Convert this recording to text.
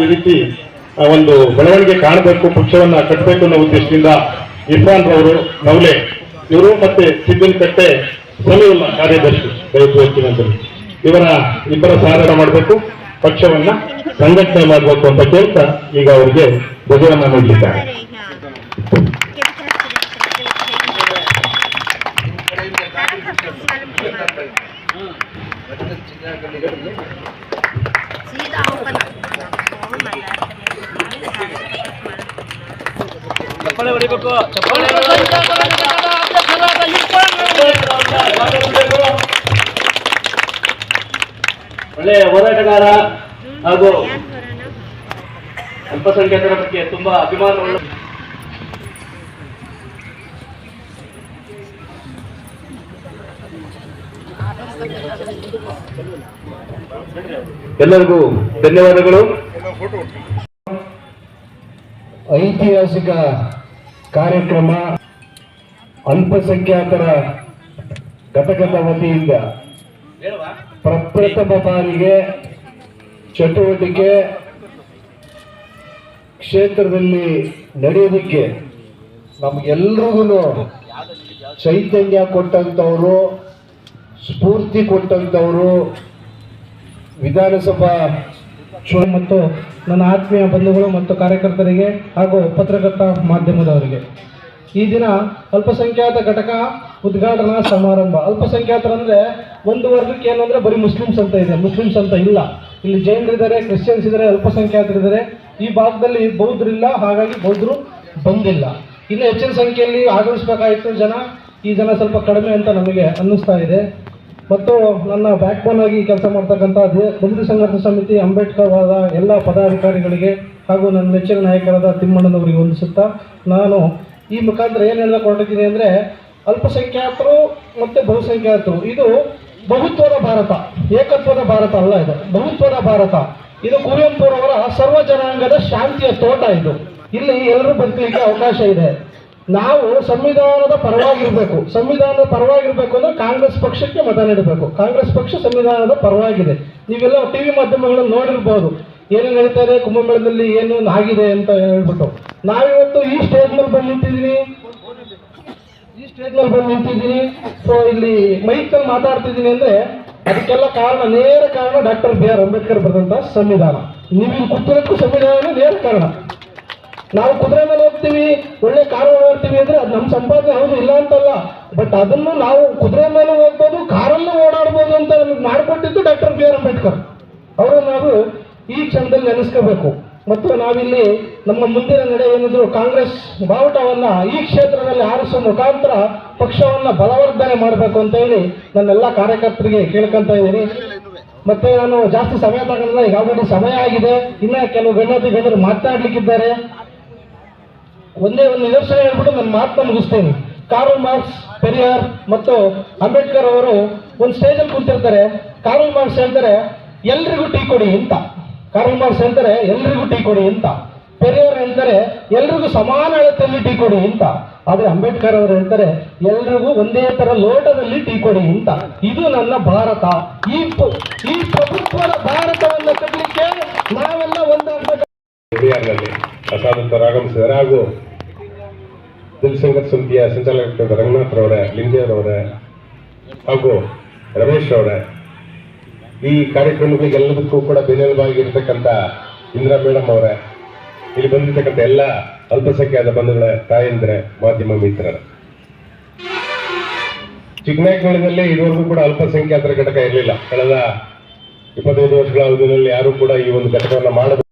ಈ ರೀತಿ ಒಂದು ಬೆಳವಣಿಗೆ ಕಾಣಬೇಕು, ಪಕ್ಷವನ್ನ ಕಟ್ಟಬೇಕು ಅನ್ನೋ ಉದ್ದೇಶದಿಂದ ಇರ್ಫಾನ್ ರವರು, ನವಲೆ, ಇವರು ಮತ್ತೆ ಸಿದ್ದಿನ ಕಟ್ಟೆ ಸಮೀವುಲ್ಲಾ ಕಾರ್ಯದರ್ಶಿ, ದಯವಿಟ್ಟು ಹೆಚ್ಚಿನಂತರು ಇವರ ಇಬ್ಬರ ಸಾಧನ ಮಾಡಬೇಕು, ಪಕ್ಷವನ್ನ ಸಂಘಟನೆ ಮಾಡಬೇಕು ಅಂತ ಕೇಳ್ತಾ ಈಗ ಅವರಿಗೆ ಧ್ವಜವನ್ನ ನೀಡಲಿದ್ದಾರೆ. ಸೀದಾ ಚಪ್ಪಾಳೆ ಹೊಡಿಬೇಕು ಚಪ್ಪಾಳೆ ಒಳ್ಳೆಯ ಹೋರಾಟಗಾರ ಹಾಗೂ ಅಲ್ಪಸಂಖ್ಯಾತರ ಬಗ್ಗೆ ತುಂಬಾ ಅಭಿಮಾನವುಳ್ಳ ಎಲ್ಲರಿಗೂ ಧನ್ಯವಾದಗಳು. ಐತಿಹಾಸಿಕ ಕಾರ್ಯಕ್ರಮ ಅಲ್ಪಸಂಖ್ಯಾತರ ಘಟಕದ ವತಿಯಿಂದ ಪ್ರಪ್ರಥಮ ಬಾರಿಗೆ ಚಟುವಟಿಕೆ ಕ್ಷೇತ್ರದಲ್ಲಿ ನಡೆಯೋದಕ್ಕೆ ನಮ್ಗೆಲ್ರಿಗೂ ಚೈತನ್ಯ ಕೊಟ್ಟಂಥವ್ರು ಸ್ಫೂರ್ತಿ ಕೊಟ್ಟಂಥವರು ವಿಧಾನಸಭಾ ಮತ್ತು ನನ್ನ ಆತ್ಮೀಯ ಬಂಧುಗಳು ಮತ್ತು ಕಾರ್ಯಕರ್ತರಿಗೆ ಹಾಗೂ ಪತ್ರಕರ್ತ ಮಾಧ್ಯಮದವರಿಗೆ. ಈ ದಿನ ಅಲ್ಪಸಂಖ್ಯಾತ ಘಟಕ ಉದ್ಘಾಟನಾ ಸಮಾರಂಭ. ಅಲ್ಪಸಂಖ್ಯಾತರಂದ್ರೆ ಒಂದು ವರ್ಗಕ್ಕೆ ಏನಂದರೆ ಬರೀ ಮುಸ್ಲಿಮ್ಸ್ ಅಂತ ಇದೆ. ಮುಸ್ಲಿಮ್ಸ್ ಅಂತ ಇಲ್ಲ. ಇಲ್ಲಿ ಜೈನರಿದ್ದಾರೆ ಕ್ರಿಶ್ಚಿಯನ್ಸ್ ಇದ್ದಾರೆ ಅಲ್ಪಸಂಖ್ಯಾತರಿದ್ದಾರೆ ಈ ಭಾಗದಲ್ಲಿ ಬೌದ್ಧರಿಲ್ಲ, ಹಾಗಾಗಿ ಬೌದ್ಧರು ಬಂದಿಲ್ಲ. ಇನ್ನು ಹೆಚ್ಚಿನ ಸಂಖ್ಯೆಯಲ್ಲಿ ಆಗಮಿಸಬೇಕಾಗಿತ್ತು ಜನ. ಈ ಜನ ಸ್ವಲ್ಪ ಕಡಿಮೆ ಅಂತ ನಮಗೆ ಅನ್ನಿಸ್ತಾ ಇದೆ. ಮತ್ತು ನನ್ನ ಬ್ಯಾಕ್ ಬೋನ್ ಆಗಿ ಕೆಲಸ ಮಾಡ್ತಕ್ಕಂಥ ದಲಿತ ಸಂಘರ್ಷ ಸಮಿತಿ, ಅಂಬೇಡ್ಕರ್ ವಾದ ಎಲ್ಲ ಪದಾಧಿಕಾರಿಗಳಿಗೆ ಹಾಗೂ ನನ್ನ ನೆಚ್ಚಿನ ನಾಯಕರಾದ ತಿಮ್ಮಣ್ಣನವರಿಗೆ ವಂದಿಸುತ್ತಾ ನಾನು ಈ ಮುಖಾಂತರ ಏನು ಹೊರಟಿದ್ದೀನಿ ಅಂದರೆ ಅಲ್ಪಸಂಖ್ಯಾತರು ಮತ್ತು ಬಹುಸಂಖ್ಯಾತರು. ಇದು ಬಹುತ್ವದ ಭಾರತ, ಏಕತ್ವದ ಭಾರತ ಅಲ್ಲ ಇದು. ಬಹುತ್ವದ ಭಾರತ. ಇದು ಕುವೆಂಪುರವರ ಸರ್ವ ಜನಾಂಗದ ಶಾಂತಿಯ ತೋಟ ಇದು. ಇಲ್ಲಿ ಎಲ್ಲರೂ ಬದುಕಲಿಕ್ಕೆ ಅವಕಾಶ ಇದೆ. ನಾವು ಸಂವಿಧಾನದ ಪರವಾಗಿರ್ಬೇಕು. ಸಂವಿಧಾನದ ಪರವಾಗಿರ್ಬೇಕು ಅಂದ್ರೆ ಕಾಂಗ್ರೆಸ್ ಪಕ್ಷಕ್ಕೆ ಮತ ನೀಡಬೇಕು. ಕಾಂಗ್ರೆಸ್ ಪಕ್ಷ ಸಂವಿಧಾನದ ಪರವಾಗಿದೆ. ನೀವೆಲ್ಲ ಟಿವಿ ಮಾಧ್ಯಮಗಳನ್ನು ನೋಡಿರ್ಬೋದು. ಏನು ಇದೆ ಕುಂಭಮೇಳದಲ್ಲಿ ಏನು ಆಗಿದೆ ಅಂತ ಹೇಳ್ಬಿಟ್ಟು. ನಾವಿವತ್ತು ಈ ಸ್ಟೇಜ್ ಮೇಲೆ ಬಂದು ನಿಂತಿದ್ದೀನಿ. ಈ ಸ್ಟೇಜ್ ಮೇಲೆ ಬಂದು ನಿಂತಿದ್ದೀನಿ. ಸೊ ಇಲ್ಲಿ ಮೈಕಲ್ಲಿ ಮಾತಾಡ್ತಿದ್ದೀನಿ ಅಂದ್ರೆ ಅದಕ್ಕೆಲ್ಲ ಕಾರಣ, ನೇರ ಕಾರಣ ಡಾಕ್ಟರ್ ಬಿ ಆರ್ ಅಂಬೇಡ್ಕರ್ ಬರೆದಂತ ಸಂವಿಧಾನ. ಇಲ್ಲಿ ಕೂತಿರೋಕ್ಕೂ ಸಂವಿಧಾನ ನೇರ ಕಾರಣ. ನಾವು ಕುದುರೆ ಮೇಲೆ ಹೋಗ್ತೀವಿ, ಒಳ್ಳೆ ಕಾರು ಓಡಾಡ್ತೀವಿ ಅಂದ್ರೆ ಅದು ನಮ್ಮ ಸಂಪಾದನೆ ಹೌದು, ಇಲ್ಲ ಅಂತಲ್ಲ. ಬಟ್ ಅದನ್ನು ನಾವು ಕುದುರೆ ಮೇಲೆ ಹೋಗ್ಬೋದು, ಕಾರಲ್ಲೂ ಓಡಾಡ್ಬೋದು ಅಂತ ನಮಗೆ ಮಾಡಿಕೊಟ್ಟಿದ್ದು ಡಾಕ್ಟರ್ ಬಿ ಆರ್ ಅಂಬೇಡ್ಕರ್. ಅವರು ನಾವು ಈ ಕ್ಷಣದಲ್ಲಿ ನೆನೆಸ್ಕೋಬೇಕು. ಮತ್ತು ನಾವಿಲ್ಲಿ ನಮ್ಮ ಮುಂದಿನ ನಡೆ ಏನಿದ್ರು, ಕಾಂಗ್ರೆಸ್ ಬಾವುಟವನ್ನು ಈ ಕ್ಷೇತ್ರದಲ್ಲಿ ಆರಿಸುವ ಮುಖಾಂತರ ಪಕ್ಷವನ್ನ ಬಲವರ್ಧನೆ ಮಾಡಬೇಕು ಅಂತ ಹೇಳಿ ನನ್ನೆಲ್ಲ ಕಾರ್ಯಕರ್ತರಿಗೆ ಕೇಳ್ಕೊಂತ ಇದ್ದೀನಿ. ಮತ್ತೆ ನಾನು ಜಾಸ್ತಿ ಸಮಯ ತಗೊಂಡಿಲ್ಲ ಈಗ ಆಲ್ರೆಡಿ ಸಮಯ ಆಗಿದೆ. ಇನ್ನ ಕೆಲವು ಗಣ್ಯತಿ ಗಣ್ಯರು ಮಾತನಾಡ್ಲಿಕ್ಕಿದ್ದಾರೆ. ಒಂದೇ ಒಂದು ನಿದರ್ಶನ ಹೇಳ್ಬಿಟ್ಟು ನನ್ನ ಮಾತನ್ನ ಮುಗಿಸ್ತೇನೆ. ಕಾರ್ಲ್ ಮಾರ್ಕ್ಸ್ ಪೆರಿಯಾರ್ ಮತ್ತು ಅಂಬೇಡ್ಕರ್ ಅವರು ಒಂದು ಸ್ಟೇಜಲ್ಲಿ ಕೂತಿರ್ತಾರೆ. ಕಾರ್ಲ್ ಮಾರ್ಕ್ಸ್ ಹೇಳ್ತಾರೆ, ಎಲ್ರಿಗೂ ಟೀ ಕೊಡಿ ಅಂತ. ಕಾರ್ಲ್ ಮಾರ್ಕ್ಸ್ ಹೇಳ್ತಾರೆ, ಎಲ್ರಿಗೂ ಟೀ ಕೊಡಿ ಅಂತ. ಪೆರಿಯಾರ್ ಹೇಳ್ತಾರೆ, ಎಲ್ರಿಗೂ ಸಮಾನ ಅಳತೆಯಲ್ಲಿ ಟೀ ಕೊಡಿ ಅಂತ. ಆದರೆ ಅಂಬೇಡ್ಕರ್ ಅವರು ಹೇಳ್ತಾರೆ, ಎಲ್ರಿಗೂ ಒಂದೇ ತರ ಲೋಟದಲ್ಲಿ ಟೀ ಕೊಡಿ ಅಂತ. ಇದು ನನ್ನ ಭಾರತ. ಈ ಈ ಪ್ರಭುತ್ವದ ಭಾರತವನ್ನು ಕಟ್ಟಲಿಕ್ಕೆ ನಾವೆಲ್ಲ ಒಂದಾಗಬೇಕು ಆಗಮಿಸಿದ್ದಾರೆ ಹಾಗೂ ದಲಿತ ಸಂಘರ್ಷ ಸಮಿತಿಯ ಸಂಚಾಲಕ ರಂಗನಾಥ್ರವರೇ ಲಿಂಗೇವ್ರವರೇ ಹಾಗೂ ರಮೇಶ್ ಅವರೇ ಈ ಕಾರ್ಯಕ್ರಮಗಳಿಗೆ ಎಲ್ಲದಕ್ಕೂ ಕೂಡ ಬೆನ್ನೆಲುಬಾಗಿರ್ತಕ್ಕಂಥ ಇಂದಿರಾ ಮೇಡಮ್ ಅವರೇ, ಇಲ್ಲಿ ಬಂದಿರತಕ್ಕಂಥ ಎಲ್ಲ ಅಲ್ಪಸಂಖ್ಯಾತ ಬಂಧುಗಳ, ತಾಯಂದ್ರೆ, ಮಾಧ್ಯಮ ಮಿತ್ರರು. ಚಿಕ್ಕನಾಯಕನಹಳ್ಳಿನಲ್ಲಿ ಇದುವರೆಗೂ ಕೂಡ ಅಲ್ಪಸಂಖ್ಯಾತರ ಘಟಕ ಇರಲಿಲ್ಲ. ಕಳೆದ ಇಪ್ಪತ್ತೈದು ವರ್ಷಗಳ ಅವಧಿಯಲ್ಲಿ ಯಾರು ಕೂಡ ಈ ಒಂದು ಘಟಕವನ್ನು ಮಾಡಬೇಕು.